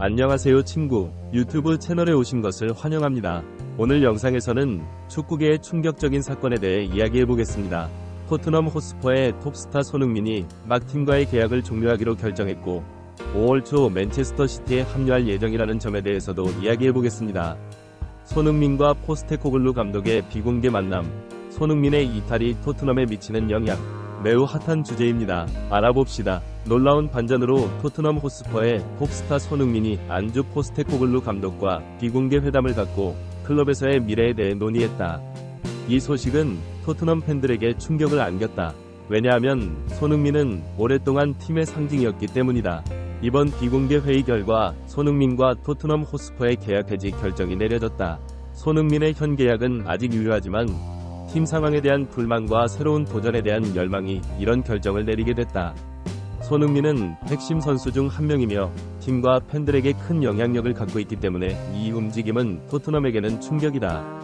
안녕하세요 친구. 유튜브 채널에 오신 것을 환영합니다. 오늘 영상에서는 축구계의 충격적인 사건에 대해 이야기해 보겠습니다. 토트넘 호스퍼의 톱스타 손흥민이 막 팀과의 계약을 종료하기로 결정했고 5월 초 맨체스터 시티에 합류할 예정이라는 점에 대해서도 이야기해 보겠습니다. 손흥민과 포스테코글루 감독의 비공개 만남, 손흥민의 이탈이 토트넘에 미치는 영향, 매우 핫한 주제입니다. 알아봅시다. 놀라운 반전으로 토트넘 호스퍼의 톱스타 손흥민이 안주 포스테코글루 감독과 비공개 회담을 갖고 클럽에서의 미래에 대해 논의했다. 이 소식은 토트넘 팬들에게 충격을 안겼다. 왜냐하면 손흥민은 오랫동안 팀의 상징이었기 때문이다. 이번 비공개 회의 결과 손흥민과 토트넘 호스퍼의 계약 해지 결정이 내려졌다. 손흥민의 현 계약은 아직 유효하지만 팀 상황에 대한 불만과 새로운 도전에 대한 열망이 이런 결정을 내리게 됐다. 손흥민은 핵심 선수 중 한 명이며 팀과 팬들에게 큰 영향력을 갖고 있기 때문에 이 움직임은 토트넘에게는 충격이다.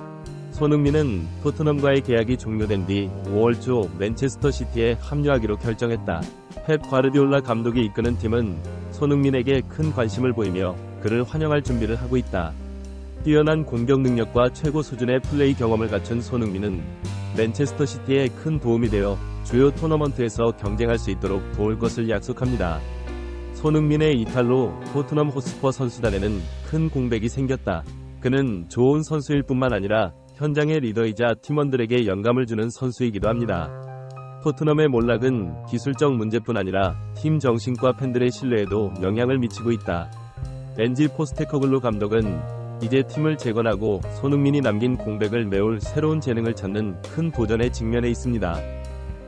손흥민은 토트넘과의 계약이 종료된 뒤 5월 초 맨체스터 시티에 합류하기로 결정했다. 펩 과르디올라 감독이 이끄는 팀은 손흥민에게 큰 관심을 보이며 그를 환영할 준비를 하고 있다. 뛰어난 공격 능력과 최고 수준의 플레이 경험을 갖춘 손흥민은 맨체스터 시티에 큰 도움이 되어 주요 토너먼트에서 경쟁할 수 있도록 도울 것을 약속합니다. 손흥민의 이탈로 토트넘 호스퍼 선수단에는 큰 공백이 생겼다. 그는 좋은 선수일 뿐만 아니라 현장의 리더이자 팀원들에게 영감을 주는 선수이기도 합니다. 토트넘의 몰락은 기술적 문제뿐 아니라 팀 정신과 팬들의 신뢰에도 영향을 미치고 있다. 엔지 포스테커글루 감독은 이제 팀을 재건하고 손흥민이 남긴 공백을 메울 새로운 재능을 찾는 큰 도전에 직면해 있습니다.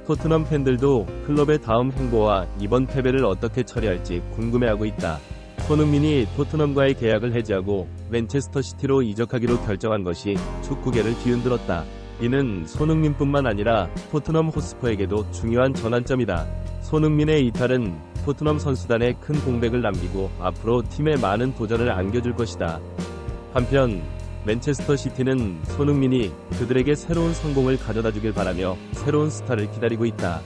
토트넘 팬들도 클럽의 다음 행보와 이번 패배를 어떻게 처리할지 궁금해하고 있다. 손흥민이 토트넘과의 계약을 해지하고 맨체스터 시티로 이적하기로 결정한 것이 축구계를 뒤흔들었다. 이는 손흥민뿐만 아니라 토트넘 호스퍼에게도 중요한 전환점이다. 손흥민의 이탈은 토트넘 선수단에 큰 공백을 남기고 앞으로 팀에 많은 도전을 안겨줄 것이다. 한편 맨체스터 시티는 손흥민이 그들에게 새로운 성공을 가져다 주길 바라며 새로운 스타를 기다리고 있다.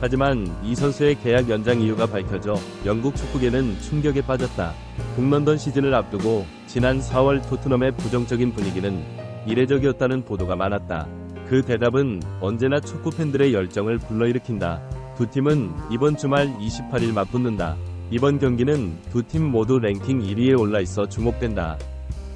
하지만 이 선수의 계약 연장 이유가 밝혀져 영국 축구계는 충격에 빠졌다. 북런던 시즌을 앞두고 지난 4월 토트넘의 부정적인 분위기는 이례적이었다는 보도가 많았다. 그 대답은 언제나 축구 팬들의 열정을 불러일으킨다. 두 팀은 이번 주말 28일 맞붙는다. 이번 경기는 두 팀 모두 랭킹 1위에 올라 있어 주목된다.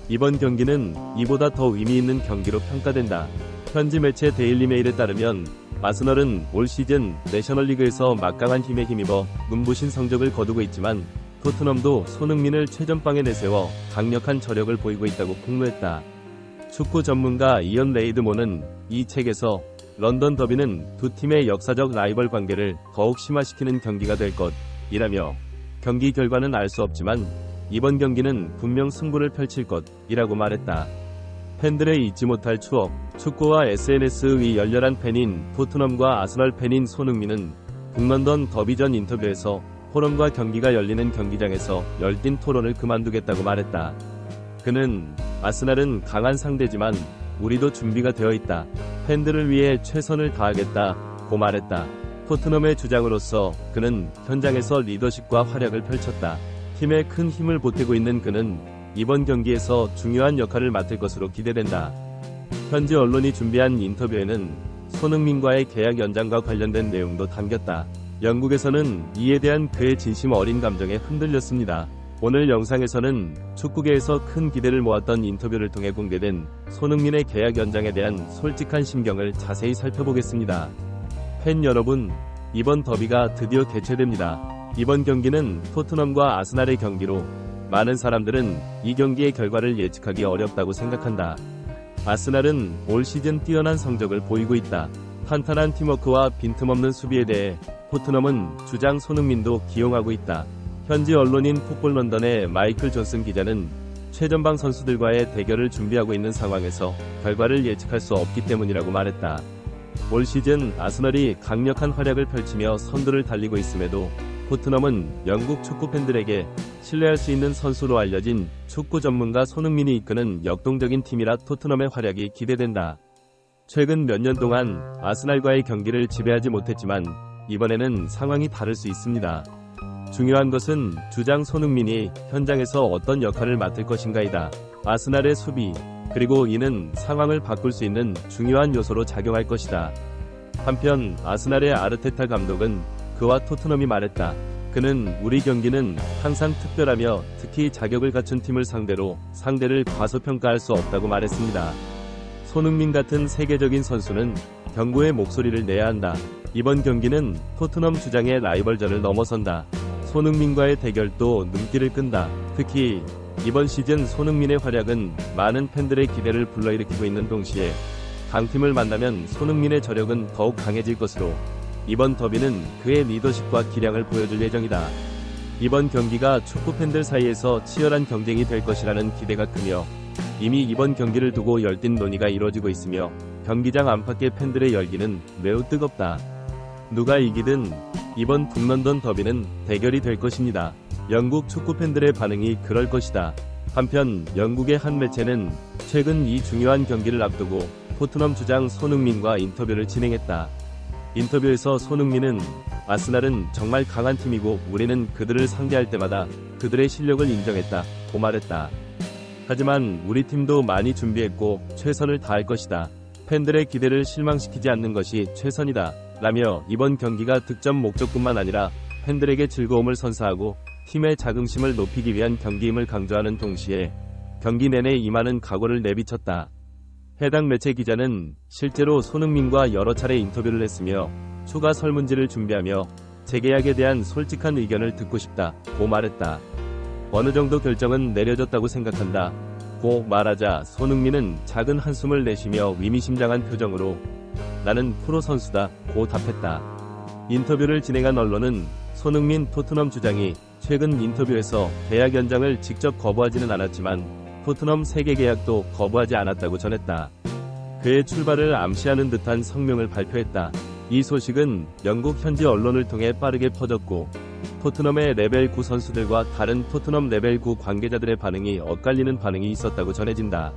이번 경기는 이보다 더 의미 있는 경기로 평가된다. 현지 매체 데일리메일에 따르면 아스널은 올 시즌 내셔널리그에서 막강한 힘에 힘입어 눈부신 성적을 거두고 있지만 토트넘도 손흥민을 최전방에 내세워 강력한 저력을 보이고 있다고 폭로했다. 축구 전문가 이언 레이드모는 이 책에서 런던 더비는 두 팀의 역사적 라이벌 관계를 더욱 심화시키는 경기가 될 것이라며 경기 결과는 알 수 없지만 이번 경기는 분명 승부를 펼칠 것이라고 말했다. 팬들의 잊지 못할 추억, 축구와 SNS의 열렬한 팬인 토트넘과 아스널 팬인 손흥민은 북런던 더비전 인터뷰에서 포럼과 경기가 열리는 경기장에서 열띤 토론을 그만두겠다고 말했다. 그는 아스날은 강한 상대지만 우리도 준비가 되어 있다. 팬들을 위해 최선을 다하겠다 고 말했다. 토트넘의 주장으로서 그는 현장에서 리더십과 활약을 펼쳤다. 팀에 큰 힘을 보태고 있는 그는 이번 경기에서 중요한 역할을 맡을 것으로 기대된다. 현지 언론이 준비한 인터뷰에는 손흥민과의 계약 연장과 관련된 내용도 담겼다. 영국에서는 이에 대한 그의 진심 어린 감정에 흔들렸습니다. 오늘 영상에서는 축구계에서 큰 기대를 모았던 인터뷰를 통해 공개된 손흥민의 계약 연장에 대한 솔직한 심경을 자세히 살펴보겠습니다. 팬 여러분, 이번 더비가 드디어 개최됩니다. 이번 경기는 토트넘과 아스날의 경기로 많은 사람들은 이 경기의 결과를 예측하기 어렵다고 생각한다. 아스날은 올 시즌 뛰어난 성적을 보이고 있다. 탄탄한 팀워크와 빈틈없는 수비에 대해 토트넘은 주장 손흥민도 기용하고 있다. 현지 언론인 풋볼 런던의 마이클 존슨 기자는 최전방 선수들과의 대결을 준비하고 있는 상황에서 결과를 예측할 수 없기 때문이라고 말했다. 올 시즌 아스널이 강력한 활약을 펼치며 선두를 달리고 있음에도 토트넘은 영국 축구 팬들에게 신뢰할 수 있는 선수로 알려진 축구 전문가 손흥민이 이끄는 역동적인 팀이라 토트넘의 활약이 기대된다. 최근 몇 년 동안 아스날과의 경기를 지배하지 못했지만 이번에는 상황이 다를 수 있습니다. 중요한 것은 주장 손흥민이 현장에서 어떤 역할을 맡을 것인가이다. 아스날의 수비, 그리고 이는 상황을 바꿀 수 있는 중요한 요소로 작용할 것이다. 한편 아스날의 아르테타 감독은 그와 토트넘이 말했다. 그는 우리 경기는 항상 특별하며 특히 자격을 갖춘 팀을 상대로 상대를 과소평가할 수 없다고 말했습니다. 손흥민 같은 세계적인 선수는 경고의 목소리를 내야 한다. 이번 경기는 토트넘 주장의 라이벌전을 넘어선다. 손흥민과의 대결도 눈길을 끈다. 특히 이번 시즌 손흥민의 활약은 많은 팬들의 기대를 불러일으키고 있는 동시에 강팀을 만나면 손흥민의 저력은 더욱 강해질 것으로 이번 더비는 그의 리더십과 기량을 보여줄 예정이다. 이번 경기가 축구 팬들 사이에서 치열한 경쟁이 될 것이라는 기대가 크며 이미 이번 경기를 두고 열띤 논의가 이뤄지고 있으며 경기장 안팎의 팬들의 열기는 매우 뜨겁다. 누가 이기든 이번 북런던 더비는 대결이 될 것입니다. 영국 축구 팬들의 반응이 그럴 것이다. 한편 영국의 한 매체는 최근 이 중요한 경기를 앞두고 토트넘 주장 손흥민과 인터뷰를 진행했다. 인터뷰에서 손흥민은 아스날은 정말 강한 팀이고 우리는 그들을 상대할 때마다 그들의 실력을 인정했다. 고 말했다. 하지만 우리 팀도 많이 준비했고 최선을 다할 것이다. 팬들의 기대를 실망시키지 않는 것이 최선이다. 라며 이번 경기가 득점 목적뿐만 아니라 팬들에게 즐거움을 선사하고 팀의 자긍심을 높이기 위한 경기임을 강조하는 동시에 경기 내내 임하는 각오를 내비쳤다. 해당 매체 기자는 실제로 손흥민과 여러 차례 인터뷰를 했으며 추가 설문지를 준비하며 재계약에 대한 솔직한 의견을 듣고 싶다. 고 말했다. 어느 정도 결정은 내려졌다고 생각한다. 고 말하자 손흥민은 작은 한숨을 내쉬며 위미심장한 표정으로 나는 프로 선수다. 고 답했다. 인터뷰를 진행한 언론은 손흥민 토트넘 주장이 최근 인터뷰에서 계약 연장을 직접 거부하지는 않았지만 토트넘 세계 계약도 거부하지 않았다고 전했다. 그의 출발을 암시하는 듯한 성명을 발표했다. 이 소식은 영국 현지 언론을 통해 빠르게 퍼졌고 토트넘의 레벨 9 선수들과 다른 토트넘 레벨 9 관계자들의 반응이 엇갈리는 반응이 있었다고 전해진다.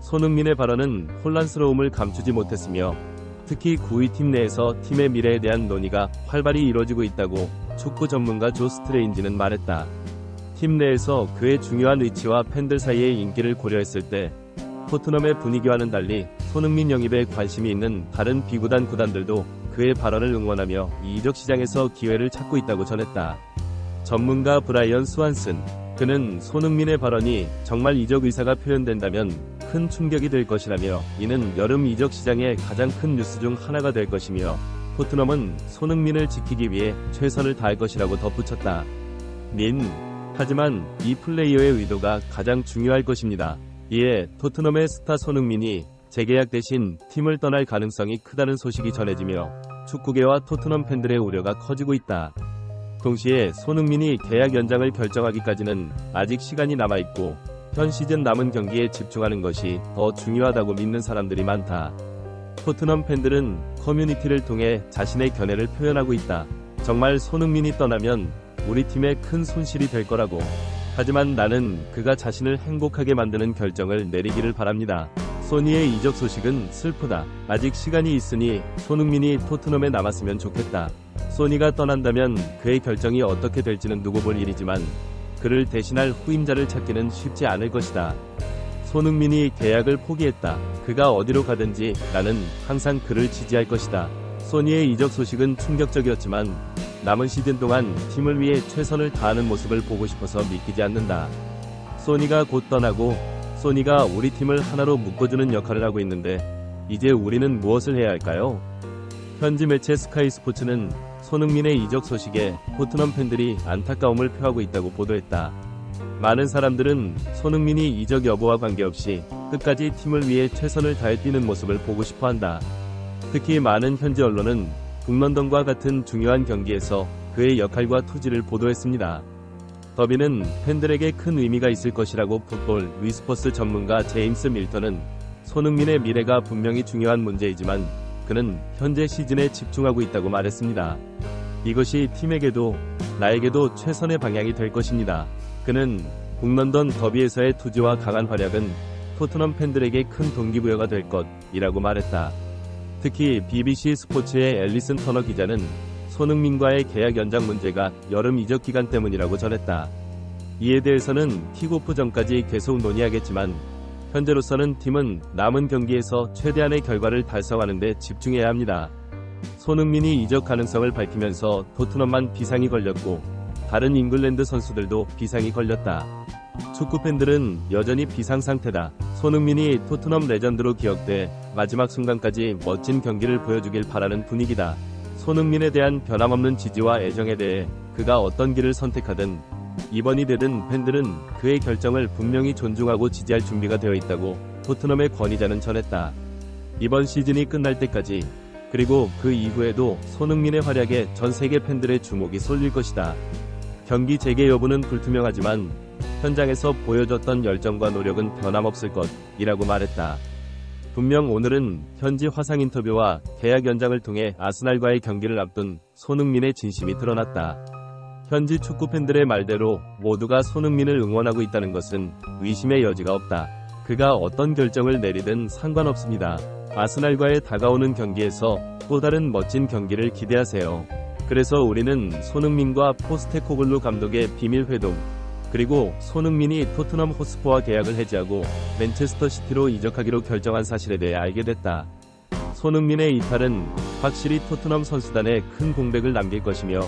손흥민의 발언은 혼란스러움을 감추지 못했으며 특히 9위 팀 내에서 팀의 미래에 대한 논의가 활발히 이뤄지고 있다고 축구 전문가 조 스트레인지는 말했다. 팀 내에서 그의 중요한 위치와 팬들 사이의 인기를 고려했을 때 토트넘의 분위기와는 달리 손흥민 영입에 관심이 있는 다른 비구단 구단들도 그의 발언을 응원하며 이적 시장에서 기회를 찾고 있다고 전했다. 전문가 브라이언 스완슨 그는 손흥민의 발언이 정말 이적 의사가 표현된다면 큰 충격이 될 것이라며 이는 여름 이적 시장의 가장 큰 뉴스 중 하나가 될 것이며 토트넘은 손흥민을 지키기 위해 최선을 다할 것이라고 덧붙였다. 민 하지만 이 플레이어의 의도가 가장 중요할 것입니다. 이에 토트넘의 스타 손흥민이 재계약 대신 팀을 떠날 가능성이 크다는 소식이 전해지며 축구계와 토트넘 팬들의 우려가 커지고 있다. 동시에 손흥민이 계약 연장을 결정하기까지는 아직 시간이 남아있고 현 시즌 남은 경기에 집중하는 것이 더 중요하다고 믿는 사람들이 많다. 토트넘 팬들은 커뮤니티를 통해 자신의 견해를 표현하고 있다. 정말 손흥민이 떠나면 우리 팀에 큰 손실이 될 거라고. 하지만 나는 그가 자신을 행복하게 만드는 결정을 내리기를 바랍니다. 소니의 이적 소식은 슬프다. 아직 시간이 있으니 손흥민이 토트넘에 남았으면 좋겠다. 소니가 떠난다면 그의 결정이 어떻게 될지는 누구 볼 일이지만 그를 대신할 후임자를 찾기는 쉽지 않을 것이다. 손흥민이 계약을 포기했다. 그가 어디로 가든지 나는 항상 그를 지지할 것이다. 소니의 이적 소식은 충격적이었지만 남은 시즌 동안 팀을 위해 최선을 다하는 모습을 보고 싶어서 믿기지 않는다. 소니가 곧 떠나고 소니가 우리 팀을 하나로 묶어주는 역할을 하고 있는데 이제 우리는 무엇을 해야 할까요? 현지 매체 스카이 스포츠는 손흥민의 이적 소식에 토트넘 팬들이 안타까움을 표하고 있다고 보도했다. 많은 사람들은 손흥민이 이적 여부와 관계없이 끝까지 팀을 위해 최선을 다해 뛰는 모습을 보고 싶어 한다. 특히 많은 현지 언론은 북런던과 같은 중요한 경기에서 그의 역할과 투지를 보도했습니다. 더비는 팬들에게 큰 의미가 있을 것이라고 풋볼 위스퍼스 전문가 제임스 밀턴은 손흥민의 미래가 분명히 중요한 문제이지만 그는 현재 시즌에 집중하고 있다고 말했습니다. 이것이 팀에게도 나에게도 최선의 방향이 될 것입니다. 그는 북런던 더비에서의 투지와 강한 활약은 토트넘 팬들에게 큰 동기부여가 될 것이라고 말했다. 특히 BBC 스포츠의 앨리슨 터너 기자는 손흥민과의 계약 연장 문제가 여름 이적 기간 때문이라고 전했다. 이에 대해서는 킥오프 전까지 계속 논의하겠지만 현재로서는 팀은 남은 경기에서 최대한의 결과를 달성하는 데 집중해야 합니다. 손흥민이 이적 가능성을 밝히면서 토트넘만 비상이 걸렸고 다른 잉글랜드 선수들도 비상이 걸렸다. 축구 팬들은 여전히 비상 상태다. 손흥민이 토트넘 레전드로 기억돼 마지막 순간까지 멋진 경기를 보여주길 바라는 분위기다. 손흥민에 대한 변함없는 지지와 애정에 대해 그가 어떤 길을 선택하든 이번이 되든 팬들은 그의 결정을 분명히 존중하고 지지할 준비가 되어 있다고 토트넘의 권위자는 전했다. 이번 시즌이 끝날 때까지 그리고 그 이후에도 손흥민의 활약에 전 세계 팬들의 주목이 쏠릴 것이다. 경기 재개 여부는 불투명하지만 현장에서 보여줬던 열정과 노력은 변함없을 것이라고 말했다. 분명 오늘은 현지 화상 인터뷰와 계약 연장을 통해 아스날과의 경기를 앞둔 손흥민의 진심이 드러났다. 현지 축구 팬들의 말대로 모두가 손흥민을 응원하고 있다는 것은 의심의 여지가 없다. 그가 어떤 결정을 내리든 상관없습니다. 아스날과의 다가오는 경기에서 또 다른 멋진 경기를 기대하세요. 그래서 우리는 손흥민과 포스테코글루 감독의 비밀 회동, 그리고 손흥민이 토트넘 호스퍼와 계약을 해지하고 맨체스터 시티로 이적하기로 결정한 사실에 대해 알게 됐다. 손흥민의 이탈은 확실히 토트넘 선수단에 큰 공백을 남길 것이며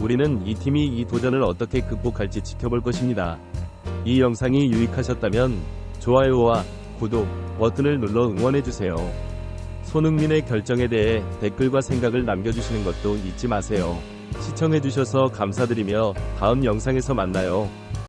우리는 이 팀이 이 도전을 어떻게 극복할지 지켜볼 것입니다. 이 영상이 유익하셨다면 좋아요와 구독 버튼을 눌러 응원해주세요. 손흥민의 결정에 대해 댓글과 생각을 남겨주시는 것도 잊지 마세요. 시청해주셔서 감사드리며 다음 영상에서 만나요.